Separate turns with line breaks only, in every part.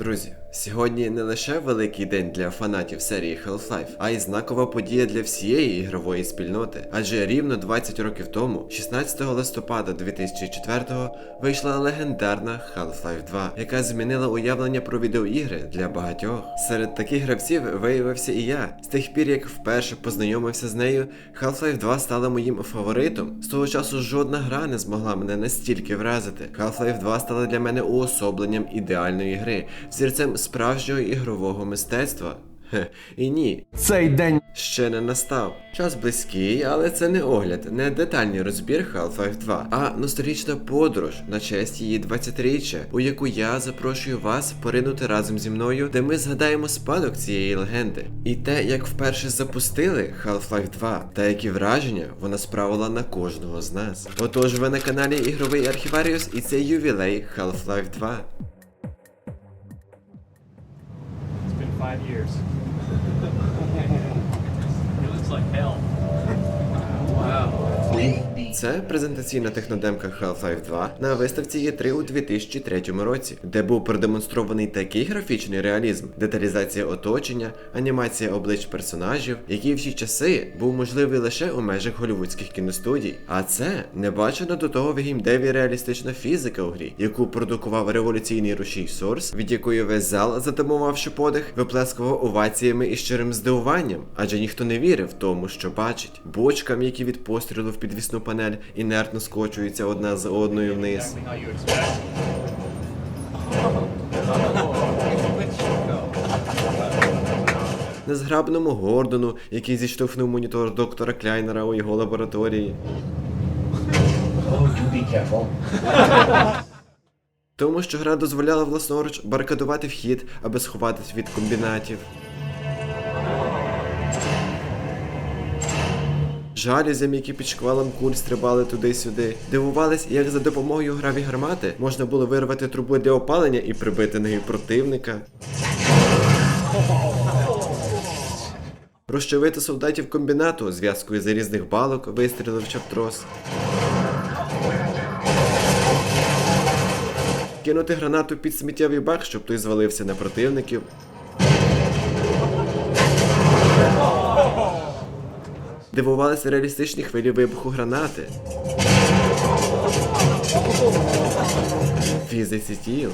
Друзі, сьогодні не лише великий день для фанатів серії Half-Life, а й знакова подія для всієї ігрової спільноти. Адже рівно 20 років тому, 16 листопада 2004-го, вийшла легендарна Half-Life 2, яка змінила уявлення про відеоігри для багатьох. Серед таких гравців виявився і я. З тих пір, як вперше познайомився з нею, Half-Life 2 стала моїм фаворитом. З того часу жодна гра не змогла мене настільки вразити. Half-Life 2 стала для мене уособленням ідеальної гри, взірцем справжнього ігрового мистецтва. Хе, і ні,
Цей день
ще не настав. Час близький, але це не огляд, не детальний розбір Half-Life 2, а ностальгічна подорож на честь її 20-річчя, у яку я запрошую вас поринути разом зі мною, де ми згадаємо спадок цієї легенди. І те, як вперше запустили Half-Life 2, та які враження вона справила на кожного з нас. Отож, ви на каналі Ігровий Архіваріус і це ювілей Half-Life 2.
Five years.
Це презентаційна технодемка Half-Life 2 на виставці E3 у 2003 році, де був продемонстрований такий графічний реалізм, деталізація оточення, анімація облич персонажів, який в ті часи був можливий лише у межах голівудських кіностудій. А це не бачено до того в геймдеві реалістична фізика у грі, яку продукував революційний рушій Source, від якої весь зал, затамувавши подих, виплескував оваціями і щирим здивуванням, адже ніхто не вірив тому, що бачить. Бочкам, які від пострілу в підвісну панель інертно скочуються одна за одною вниз. Незграбному Гордону, який зіштовхнув монітор доктора Кляйнера у його лабораторії. Тому що гра дозволяла власноруч барикадувати вхід, аби сховатись від комбінатів. Жалюзям, які під шквалом куль стрибали туди-сюди, дивувались, як за допомогою граві гармати можна було вирвати трубу для опалення і прибити нею противника. Розчавити солдатів комбінату зв'язкою залізних балок, вистріливши в трос. кинути гранату під сміттєвий бак, щоб той звалився на противників. Дивувалися реалістичні хвилі вибуху гранати. Фізиці тіл.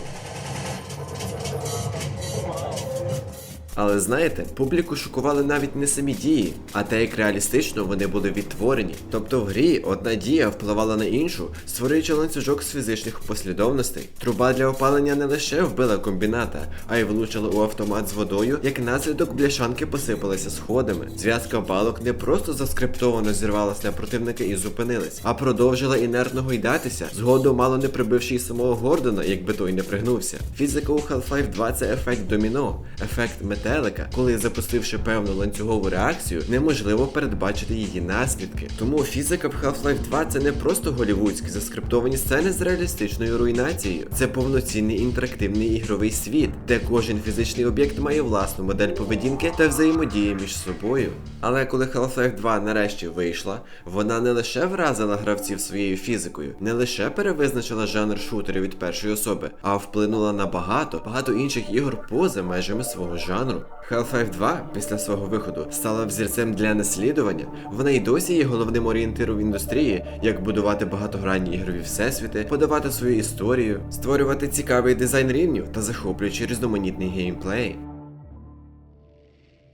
Але знаєте, публіку шокували навіть не самі дії, а те, як реалістично вони були відтворені. Тобто в грі одна дія впливала на іншу, створюючи ланцюжок з фізичних послідовностей. Труба для опалення не лише вбила комбіната, а й влучила у автомат з водою, як наслідок бляшанки посипалися сходами. Зв'язка балок не просто заскриптовано зірвалася на противника і зупинилась, а продовжила інертно гойдатися, згодом мало не прибивши й самого Гордона, якби той не пригнувся. Фізика у Half-Life 2 це ефект доміно, ефект метелика, коли запустивши певну ланцюгову реакцію, неможливо передбачити її наслідки. Тому фізика в Half-Life 2 це не просто голівудські заскриптовані сцени з реалістичною руйнацією. Це повноцінний інтерактивний ігровий світ, де кожен фізичний об'єкт має власну модель поведінки та взаємодії між собою. Але коли Half-Life 2 нарешті вийшла, вона не лише вразила гравців своєю фізикою, не лише перевизначила жанр шутерів від першої особи, а вплинула на багато, багато інших ігор поза межами свого жанру. Half-Life 2 після свого виходу стала взірцем для наслідування. Вона й досі є головним орієнтиром в індустрії, як будувати багатогранні ігрові всесвіти, подавати свою історію, створювати цікавий дизайн рівнів та захоплюючи різноманітний геймплей.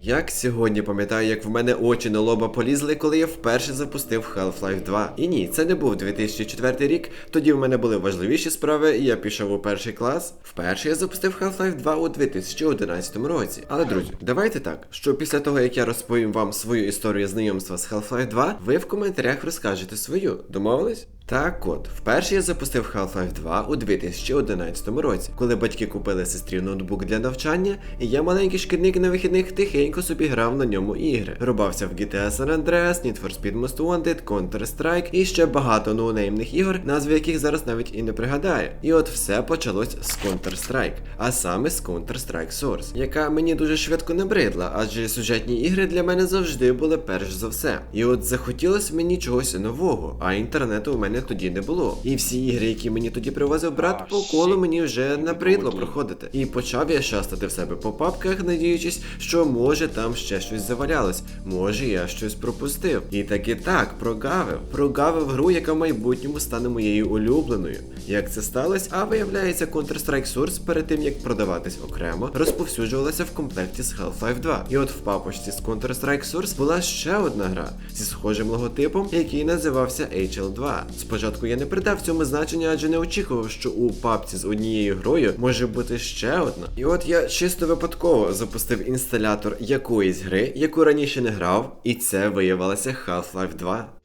Як сьогодні пам'ятаю, як в мене очі на лоба полізли, коли я вперше запустив Half-Life 2. І ні, це не був 2004 рік, тоді в мене були важливіші справи, і я пішов у перший клас. Вперше я запустив Half-Life 2 у 2011 році. Але друзі, давайте так, що після того як я розповім вам свою історію знайомства з Half-Life 2, ви в коментарях розкажете свою. Домовились? Так от, вперше я запустив Half-Life 2 у 2011 році, коли батьки купили сестрі ноутбук для навчання, і я маленький шкільник на вихідних тихенько собі грав на ньому ігри. Рубався в GTA San Andreas, Need for Speed Most Wanted, Counter-Strike і ще багато ноунеймних ігор, назви яких зараз навіть і не пригадаю. І от все почалось з Counter-Strike, а саме з Counter-Strike Source, яка мені дуже швидко набридла, адже сюжетні ігри для мене завжди були перш за все. І от захотілося мені чогось нового, а інтернету у мене мене тоді не було. І всі ігри, які мені тоді привозив брат, по колу мені вже набридло проходити. І почав я шастати в себе по папках, надіючись, що може там ще щось завалялось, може я щось пропустив. І таки так, прогавив. Прогавив гру, яка в майбутньому стане моєю улюбленою. Як це сталося? А виявляється, Counter-Strike Source перед тим як продаватись окремо, розповсюджувалася в комплекті з Half-Life 2. І от в папочці з Counter-Strike Source була ще одна гра зі схожим логотипом, який називався HL2. Спочатку я не придав цьому значення, адже не очікував, що у папці з однією грою може бути ще одна. І от я чисто випадково запустив інсталятор якоїсь гри, яку раніше не грав, і це виявилося Half-Life 2.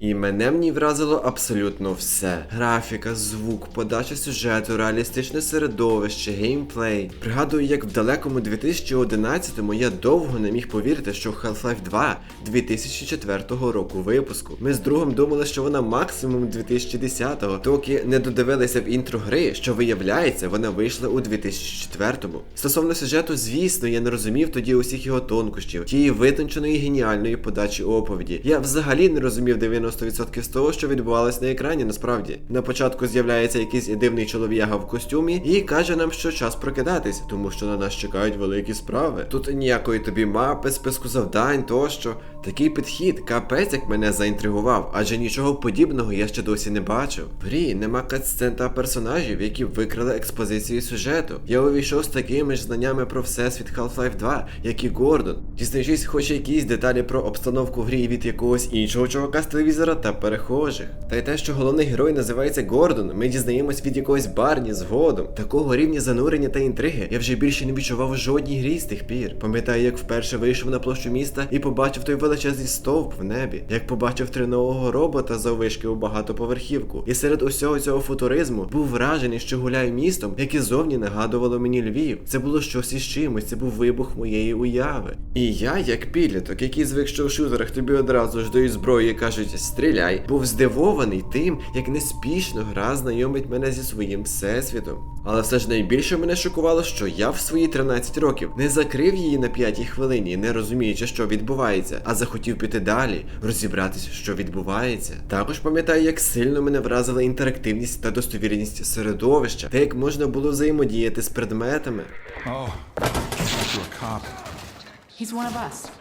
І мене в ній вразило абсолютно все: графіка, звук, подача сюжету, реалістичне середовище, геймплей. Пригадую, як в далекому 2011-му я довго не міг повірити, що Half-Life 2 2004 року випуску. Ми з другом думали, що вона максимум 2010-го, доки не додивилися в інтро гри, що виявляється, вона вийшла у 2004-му. Стосовно сюжету, звісно, я не розумів тоді усіх його тонкощів, тієї витонченої геніальної подачі оповіді. Я взагалі не розумів 90% з того, що відбувалось на екрані насправді. На початку з'являється якийсь дивний чолов'яга в костюмі і каже нам, що час прокидатись, тому що на нас чекають великі справи. Тут ніякої тобі мапи, списку завдань тощо. Такий підхід, капець, як мене заінтригував, адже нічого подібного я ще досі не бачив. В грі нема катсцен та персонажів, які викрили експозицію сюжету. Я увійшов з такими ж знаннями про всесвіт Half-Life 2, як і Гордон, дізнаючись хоч якісь деталі про обстановку грі від якогось іншого чувака з телевізора та перехожих. Та й те, що головний герой називається Гордон, ми дізнаємось від якогось Барні згодом. Такого рівня занурення та інтриги я вже більше не відчував у жодній грі з тих пір. Пам'ятаю, як вперше вийшов на площу міста і побачив той величезний стовп в небі, як побачив тринового робота заввишки у багатоповерхівку. І серед усього цього футуризму був вражений, що гуляю містом, яке зовні нагадувало мені Львів. Це було щось із чимось, це був вибух моєї уяви. І я, як підліток, який звик, що в шутерах тобі одразу ж дають зброю і кажуть стріляй, був здивований тим, як неспішно гра знайомить мене зі своїм всесвітом. Але все ж найбільше мене шокувало, що я в свої 13 років не закрив її на п'ятій хвилині, не розуміючи, що відбувається, а захотів піти далі, розібратися, що відбувається. Також пам'ятаю, як сильно мене вразила інтерактивність та достовірність середовища, та як можна було взаємодіяти з предметами.
Oh.
He's one of us.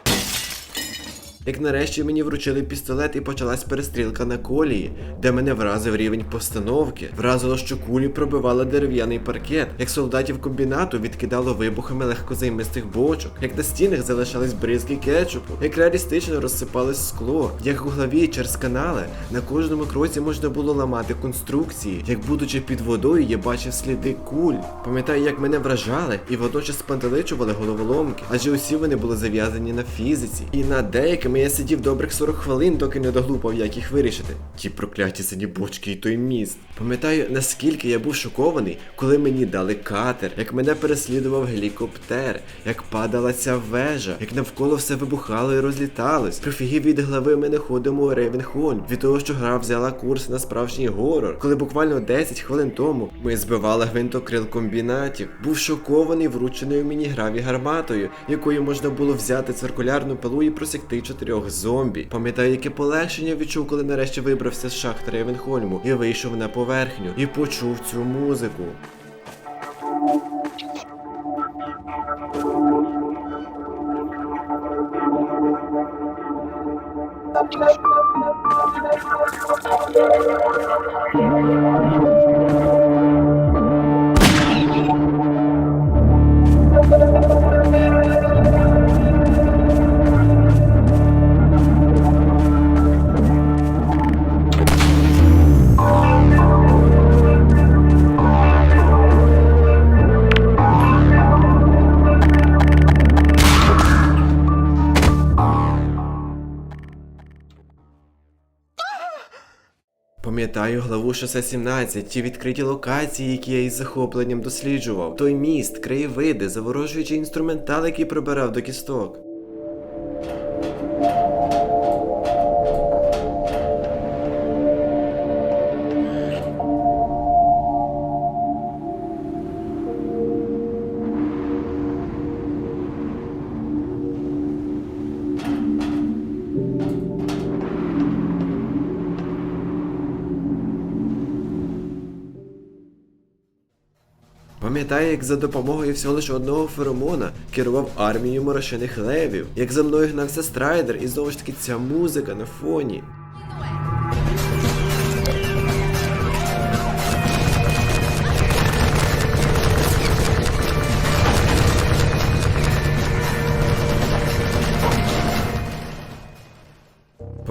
Як нарешті мені вручили пістолет і почалась перестрілка на колії, де мене вразив рівень постановки. Вразило, що кулі пробивали дерев'яний паркет, як солдатів комбінату відкидало вибухами легкозаймистих бочок, як на стінах залишались бризки кетчупу, як реалістично розсипалось скло, як углові через канали. На кожному кроці можна було ламати конструкції. Як будучи під водою, я бачив сліди куль. Пам'ятаю, як мене вражали і водночас спантеличували головоломки, адже усі вони були зав'язані на фізиці. І над деякими я сидів добрих 40 хвилин, доки не доглупав, як їх вирішити. Ті прокляті сині бочки і той міст. Пам'ятаю, наскільки я був шокований, коли мені дали катер, як мене переслідував гелікоптер, як падала ця вежа, як навколо все вибухало і розліталось. Прифігів від глави ми не ходимо у Рейвенхольм, від того, що гра взяла курс на справжній горор, коли буквально 10 хвилин тому ми збивали гвинтокрил комбінатів. Був шокований врученою мені граві гарматою, якою можна було взяти циркулярну пилу і просікти чотирьох зомбі. Пам'ятаю, яке полегшення відчув, коли нарешті вибрався з шахти Ревенхольму і вийшов на поверхню і почув цю музику. Пам'ятаю главу шосе 17, ті відкриті локації, які я із захопленням досліджував. Той міст, краєвиди, заворожуючий інструментал, який прибирав до кісток. Пам'ятаю, як за допомогою всього лише одного феромона керував армією морошених левів, як за мною гнався страйдер, і знову ж таки ця музика на фоні.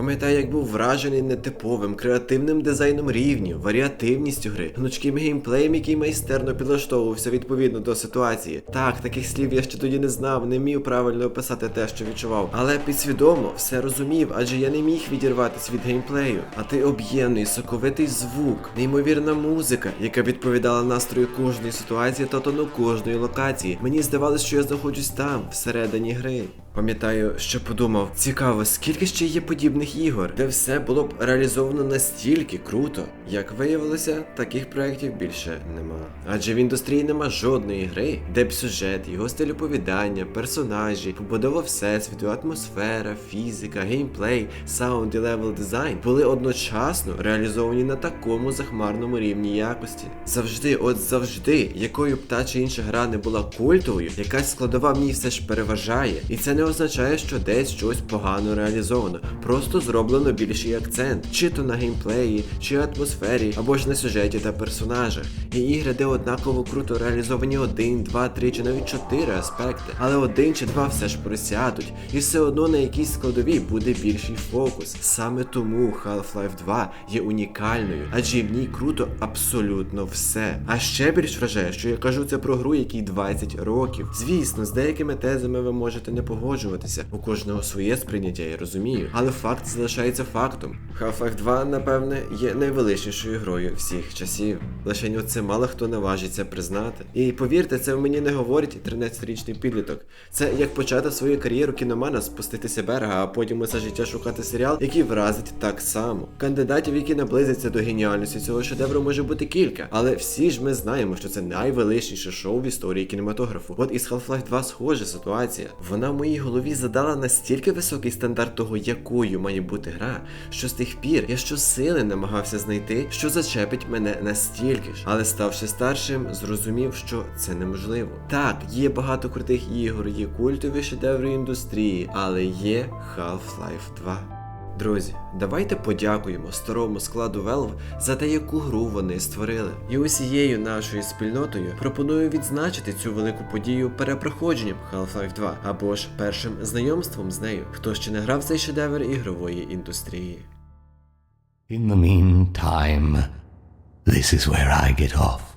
Пам'ятаю, як був вражений нетиповим, креативним дизайном рівнів, варіативністю гри, гнучким геймплеєм, який майстерно підлаштовувався відповідно до ситуації. Так, таких слів я ще тоді не знав, не міг правильно описати те, що відчував. Але підсвідомо все розумів, адже я не міг відірватися від геймплею. А ти об'ємний, соковитий звук, неймовірна музика, яка відповідала настрою кожної ситуації та тону кожної локації. Мені здавалось, що я знаходжусь там, всередині гри. Пам'ятаю, що подумав, цікаво, скільки ще є подібних ігор, де все було б реалізовано настільки круто. Як виявилося, таких проєктів більше нема. Адже в індустрії нема жодної гри, де б сюжет, його стиль оповідання, персонажі, побудова всесвіту, атмосфера, фізика, геймплей, саунд і левел дизайн були одночасно реалізовані на такому захмарному рівні якості. Завжди, от завжди, якою б та чи інша гра не була культовою, якась складова в ній все ж переважає. І це не означає, що десь щось погано реалізовано. Просто зроблено більший акцент, чи то на геймплеї, чи атмосфері, або ж на сюжеті та персонажах. І ігри, де однаково круто реалізовані один, два, три чи навіть чотири аспекти, але один чи два все ж просядуть, і все одно на якійсь складовій буде більший фокус. Саме тому Half-Life 2 є унікальною, адже в ній круто абсолютно все. А ще більш вражає, що я кажу це про гру, якій 20 років. Звісно, з деякими тезами ви можете не погоджуватися. У кожного своє сприйняття, я розумію. Але факт залишається фактом. Half-Life 2, напевне, є найвеличнішою грою всіх часів. Лише це мало хто наважиться признати. І повірте, це в мені не говорить 13-річний підліток. Це як почати свою кар'єру кіномана, спуститися берега, а потім усе життя шукати серіал, який вразить так само. Кандидатів, які наблизяться до геніальності цього шедевру, може бути кілька, але всі ж ми знаємо, що це найвеличніше шоу в історії кінематографу. От із Half-Life 2 схожа ситуація. Вона в моїй голові задала настільки високий стандарт того, якою має бути гра, що з тих пір я щосили намагався знайти, що зачепить мене настільки ж. Але ставши старшим, зрозумів, що це неможливо. Так, є багато крутих ігор, є культові шедеври індустрії, але є Half-Life 2. Друзі, давайте подякуємо старому складу Valve за те, яку гру вони створили. І усією нашою спільнотою пропоную відзначити цю велику подію перепроходженням Half-Life 2 або ж першим знайомством з нею, хто ще не грав цей шедевр ігрової індустрії.
In the meantime, this is where I get off.